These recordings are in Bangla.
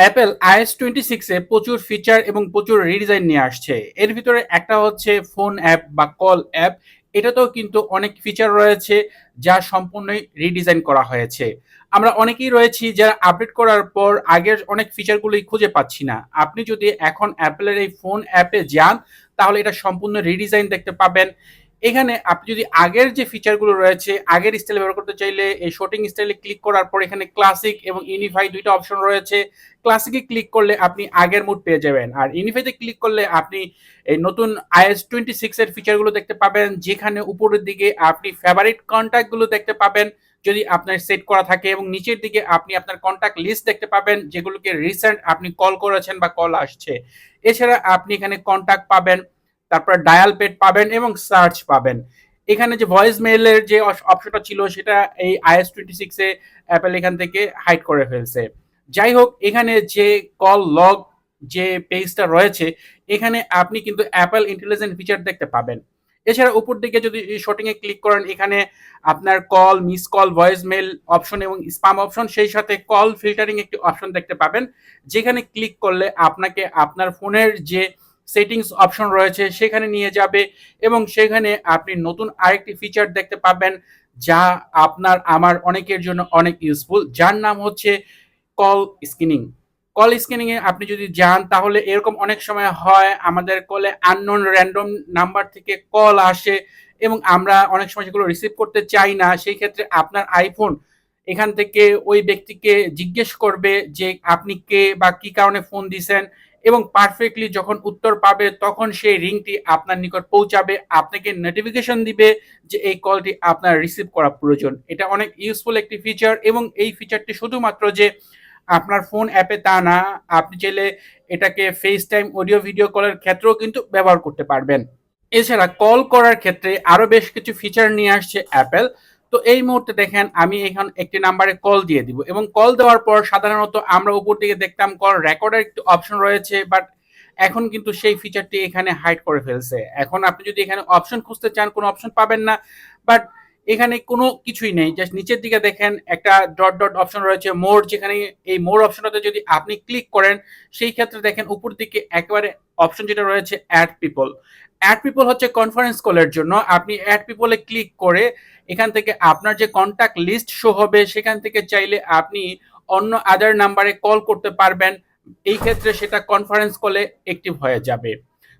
অ্যাপেল আইএস টোয়েন্টি সিক্সে প্রচুর ফিচার এবং প্রচুর রিডিজাইন নিয়ে আসছে। এর ভিতরে একটা হচ্ছে ফোন অ্যাপ বা কল অ্যাপ এটাতেও কিন্তু অনেক ফিচার রয়েছে যা সম্পূর্ণই রিডিজাইন করা হয়েছে। আমরা অনেকেই রয়েছি যারা আপডেট করার পর আগের অনেক ফিচারগুলোই খুঁজে পাচ্ছি না। আপনি যদি এখন অ্যাপেলের এই ফোন অ্যাপে যান, তাহলে এটা সম্পূর্ণ রিডিজাইন দেখতে পাবেন। এখানে আপনি যদি আগের যে ফিচারগুলো রয়েছে, আগের স্টাইল ব্যবহার করতে চাইলে এই শটিং স্টাইলে ক্লিক করার পর এখানে ক্লাসিক এবং ইউনিফাই দুইটা অপশন রয়েছে। ক্লাসিকে ক্লিক করলে আপনি আগের মুড পেয়ে যাবেন। আর ইউনিফাইতে ক্লিক করলে আপনি এই নতুন আইএস টোয়েন্টি সিক্স এর ফিচারগুলো দেখতে পাবেন, যেখানে উপরের দিকে আপনি ফেভারিট কন্ট্যাক্টগুলো দেখতে পাবেন। যদি আপনার সেট করা থাকে এবং নিচের দিকে আপনি আপনার কন্ট্যাক্ট লিস্ট দেখতে পাবেন, যেগুলোকে রিসেন্ট আপনি কল করেছেন বা কল আসছে। এছাড়া আপনি এখানে কন্ট্যাক্ট পাবেন। তারপর ডায়াল পেড পাবেন এবং সার্চ পাবেন। এখানে যে ভয়েস মেইলের যে অপশনটা ছিল, সেটা এই আইএস টোয়েন্টি সিক্সে অ্যাপেল এখান থেকে হাইড করে ফেলছে। যাই হোক, এখানে যে কল লগ যে পেজটা রয়েছে, এখানে আপনি কিন্তু অ্যাপেল ইন্টেলিজেন্ট ফিচার দেখতে পাবেন। এছাড়া উপর দিকে যদি শটিং এ ক্লিক করেন, এখানে আপনার call miss call voice mail option এবং স্পাম অপশন সেই সাথে কল ফিল্টারিং একটি অপশন দেখতে পাবেন। যেখানে ক্লিক করলে আপনাকে আপনার ফোনের যে সেটিংস অপশন রয়েছে, সেখানে নিয়ে যাবে এবং সেখানে আপনি নতুন আরেকটি ফিচার দেখতে পাবেন যা আপনার, আমার অনেকের জন্য অনেক ইউজফুল যার নাম হচ্ছে কল স্ক্রিনিং কল স্ক্রিনিং এ আপনি যদি যান, তাহলে এরকম অনেক সময় হয়, আমাদের কলে আননোন র্যান্ডম নাম্বার থেকে কল আসে এবং আমরা অনেক সময় সেগুলো রিসিভ করতে চাই না, সেই ক্ষেত্রে আপনার আইফোন এখান থেকে ওই ব্যক্তিকে জিজ্ঞেস করবে যে আপনি কে বা কি কারণে ফোন দিছেন এবং পারফেক্টলি যখন উত্তর পাবে, তখন সেই রিংটি আপনার নিকট পৌঁছাবে, আপনাকে নোটিফিকেশন দিবে যে এই কলটি আপনার রিসিভ করা প্রয়োজন। এটা অনেক ইউজফুল একটি ফিচার এবং এই ফিচারটি শুধুমাত্র যে আপনার ফোন অ্যাপে তা না, আপনি চাইলে এটাকে ফেস টাইম অডিও ভিডিও কলের ক্ষেত্রেও কিন্তু ব্যবহার করতে পারবেন। এছাড়া কল করার ক্ষেত্রে আরও বেশ কিছু ফিচার নিয়ে আসছে অ্যাপেল তো এই মুহূর্তে দেখেন আমি এখন একটি নাম্বারে কল দিয়ে দিব এবং কল দেওয়ার পর সাধারণত আমরা উপর দিকে দেখতাম কল রেকর্ডের একটি অপশন রয়েছে বাট এখন কিন্তু সেই ফিচারটি এখানে হাইড করে ফেলছে। এখন আপনি যদি এখানে অপশন খুঁজতে চান, কোনো অপশন পাবেন না বাট এখানে কোনো কিছুই নেই। জাস্ট নিচের দিকে দেখেন একটা ডট ডট অপশন রয়েছে মোর যেখানে এই মোর অপশনটাতে যদি আপনি ক্লিক করেন, সেই ক্ষেত্রে দেখেন উপর দিকে একেবারে অপশন যেটা রয়েছে অ্যাড পিপল অ্যাড পিপল হচ্ছে কনফারেন্স কলের জন্য। আপনি অ্যাড পিপলে ক্লিক করে এখান থেকে আপনার যে কন্ট্যাক্ট লিস্ট শো হবে, সেখান থেকে চাইলে আপনি অন্য আদার নাম্বারে কল করতে পারবেন। এই ক্ষেত্রে সেটা কনফারেন্স কলে অ্যাক্টিভ হয়ে যাবে।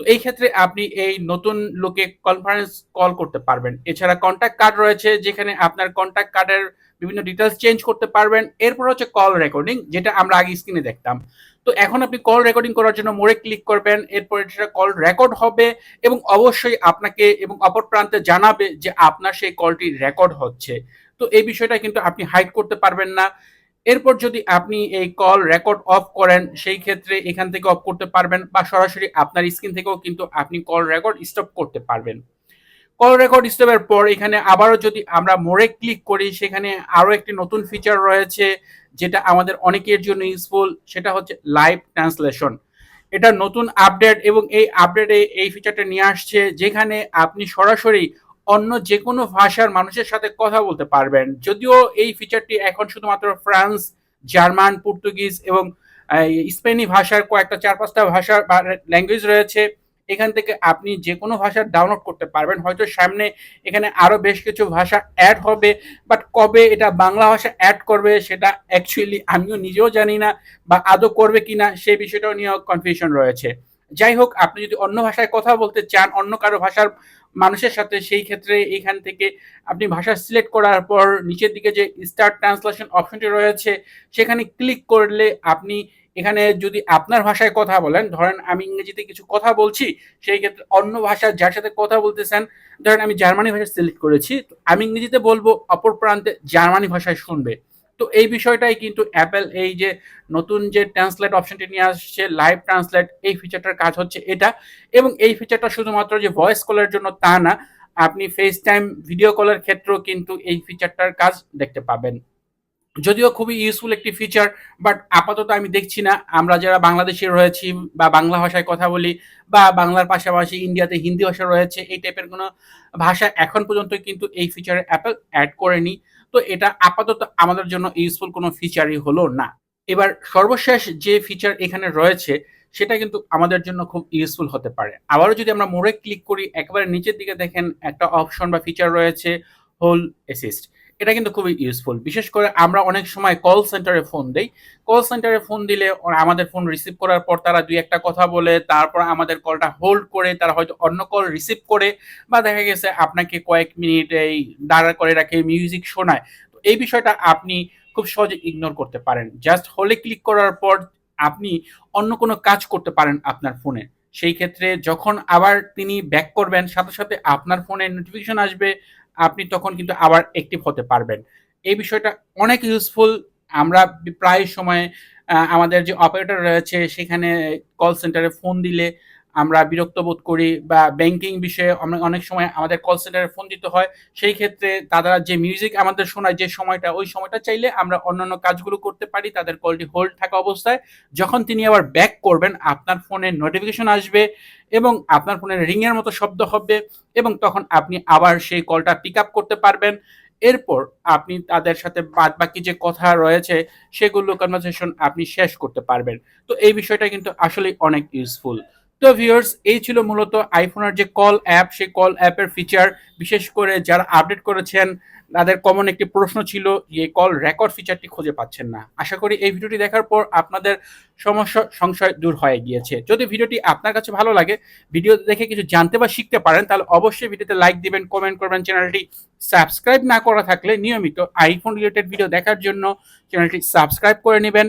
তো এই ক্ষেত্রে আপনি এই নতুন লোকে কনফারেন্স কল করতে পারবেন। এছাড়া কন্ট্যাক্ট কার্ড রয়েছে, যেখানে আপনার কন্ট্যাক্ট কার্ডের বিভিন্ন ডিটেলস চেঞ্জ করতে পারবেন। এরপর হচ্ছে কল রেকর্ডিং যেটা আমরা আগে স্ক্রিনে দেখতাম। তো এখন আপনি কল রেকর্ডিং করার জন্য মোড়ে ক্লিক করবেন, এরপর সেটা কল রেকর্ড হবে এবং অবশ্যই আপনাকে এবং অপর প্রান্তে জানাবে যে আপনার সেই কলটি রেকর্ড হচ্ছে। তো এই বিষয়টা কিন্তু আপনি হাইড করতে পারবেন না। এরপর যদি আপনি এই কল রেকর্ড অফ করেন, সেই ক্ষেত্রে এখান থেকে অফ করতে পারবেন বা সরাসরি আপনার স্ক্রিন থেকেও কিন্তু আপনি কল রেকর্ড স্টপ করতে পারবেন। কল রেকর্ড স্টপের পর এখানে আবারও যদি আমরা মোড়ে ক্লিক করি, সেখানে আরও একটি নতুন ফিচার রয়েছে, যেটা আমাদের অনেকের জন্য ইউজফুল সেটা হচ্ছে লাইভ ট্রান্সলেশন এটা নতুন আপডেট এবং এই আপডেটে এই ফিচারটা নিয়ে আসছে, যেখানে আপনি সরাসরি অন্য যে কোনো ভাষার মানুষের সাথে কথা বলতে পারবেন। যদিও এই ফিচারটি এখন শুধুমাত্র ফ্রান্স, জার্মান, পর্তুগিজ এবং স্পেনি ভাষার কয়েকটা, চার পাঁচটা ভাষার ল্যাঙ্গুয়েজ রয়েছে এখান থেকে আপনি যে কোনো ভাষা ডাউনলোড করতে পারবেন। হয়তো সামনে এখানে আরও বেশ কিছু ভাষা অ্যাড হবে বাট কবে এটা বাংলা ভাষা অ্যাড করবে সেটা অ্যাকচুয়ালি আমিও নিজেও জানি না বা আদৌ করবে কিনা সেই বিষয়টাও নিয়ে কনফিউশন রয়েছে। যাই হোক আপনি যদি অন্য ভাষায় কথা বলতে চান, অন্য কারও ভাষার মানুষের সাথে, সেই ক্ষেত্রে এইখান থেকে আপনি ভাষা সিলেক্ট করার পর নিচের দিকে যে স্টার্ট ট্রান্সলেশন অপশনটি রয়েছে, সেখানে ক্লিক করলে আপনি এখানে যদি আপনার ভাষায় কথা বলেন, ধরেন আমি ইংরেজিতে কিছু কথা বলছি, সেই ক্ষেত্রে অন্য ভাষা যার সাথে কথা বলতেছেন, ধরেন আমি জার্মানি ভাষা সিলেক্ট করেছি আমি ইংরেজিতে বলব, অপর প্রান্তে জার্মানি ভাষায় শুনবে। তো এই বিষয়টাই কিন্তু অ্যাপেল এই যে নতুন যে ট্রান্সলেট অপশনটি নিয়ে আসছে লাইভ ট্রান্সলেট এই ফিচারটার কাজ হচ্ছে এটা। এবং এই ফিচারটা শুধুমাত্র যে ভয়েস কলের জন্য তা না, আপনি ফেস টাইম ভিডিও কলের ক্ষেত্রেও কিন্তু এই ফিচারটার কাজ দেখতে পাবেন। যদিও খুবই ইউজফুল একটি ফিচার বাট আপাতত আমি দেখছি না। আমরা যারা বাংলাদেশে রয়েছি বা বাংলা ভাষায় কথা বলি বা বাংলার পাশাপাশি ইন্ডিয়াতে হিন্দি ভাষা রয়েছে, এই টাইপের কোনো ভাষা এখন পর্যন্ত কিন্তু এই ফিচারে অ্যাপেল অ্যাড করেনি। তো এটা আপাতত আমাদের জন্য ইউজফুল কোনো ফিচারই হলো না। এবার সর্বশেষ যে ফিচার এখানে রয়েছে, সেটা কিন্তু আমাদের জন্য খুব ইউজফুল হতে পারে। আবারও যদি আমরা মোড়ে ক্লিক করি, একবারে নিচের দিকে দেখেন একটা অপশন বা ফিচার রয়েছে হোল অ্যাসিস্ট এটা কিন্তু খুবই ইউজফুল বিশেষ করে আমরা অনেক সময় কল সেন্টারে ফোন দেই। কল সেন্টারে ফোন দিলে আমাদের ফোন রিসিভ করার পর তারা দুই একটা কথা বলে, তারপর আমাদের কলটা হোল্ড করে, তারা হয়তো অন্য কল রিসিভ করে বা দেখা গেছে আপনাকে কয়েক মিনিট এই দাঁড়া করে রাখে মিউজিক শোনায়। তো এই বিষয়টা আপনি খুব সহজে ইগনোর করতে পারেন। জাস্ট হলে ক্লিক করার পর আপনি অন্য কোনো কাজ করতে পারেন আপনার ফোনে সেই ক্ষেত্রে যখন আবার তিনি ব্যাক করবেন, সাথে সাথে আপনার ফোনে নোটিফিকেশন আসবে আপনি তখন কিন্তু আবার অ্যাক্টিভ হতে পারবেন। এই বিষয়টা অনেক ইউজফুল আমরা প্রায় সময় আমাদের যে অপারেটর রয়েছে, সেখানে কল সেন্টারে ফোন দিলে আমরা বিরক্ত বোধ করি বা ব্যাংকিং বিষয়ে অনেক সময় আমাদের কল সেন্টারে ফোন দিতে হয়, সেই ক্ষেত্রে তারা যে মিউজিক আমাদের শোনায়, যে সময়টা, ওই সময়টা চাইলে আমরা অন্যান্য কাজগুলো করতে পারি, তাদের কলটি হোল্ড থাকা অবস্থায়। যখন তিনি আবার ব্যাক করবেন, আপনার ফোনে নোটিফিকেশন আসবে এবং আপনার ফোনে রিংয়ের মতো শব্দ হবে এবং তখন আপনি আবার সেই কলটা পিক আপ করতে পারবেন। এরপর আপনি তাদের সাথে বাদ বাকি যে কথা রয়েছে, সেগুলো কনভারসেশন আপনি শেষ করতে পারবেন। তো এই বিষয়টা কিন্তু আসলে অনেক ইউজফুল তো ভিউয়ার্স এই ছিল মূলত আইফোনের যে কল অ্যাপ সেই কল অ্যাপের ফিচার বিশেষ করে যারা আপডেট করেছেন, তাদের কমন একটি প্রশ্ন ছিল যে কল রেকর্ড ফিচারটি খুঁজে পাচ্ছেন না। আশা করি এই ভিডিওটি দেখার পর আপনাদের সমস্যা, সংশয় দূর হয়ে গিয়েছে। যদি ভিডিওটি আপনার কাছে ভালো লাগে ভিডিও দেখে কিছু জানতে বা শিখতে পারেন, তাহলে অবশ্যই ভিডিওতে লাইক দিবেন কমেন্ট করবেন, চ্যানেলটি সাবস্ক্রাইব না করা থাকলে নিয়মিত আইফোন রিলেটেড ভিডিও দেখার জন্য চ্যানেলটি সাবস্ক্রাইব করে নেবেন।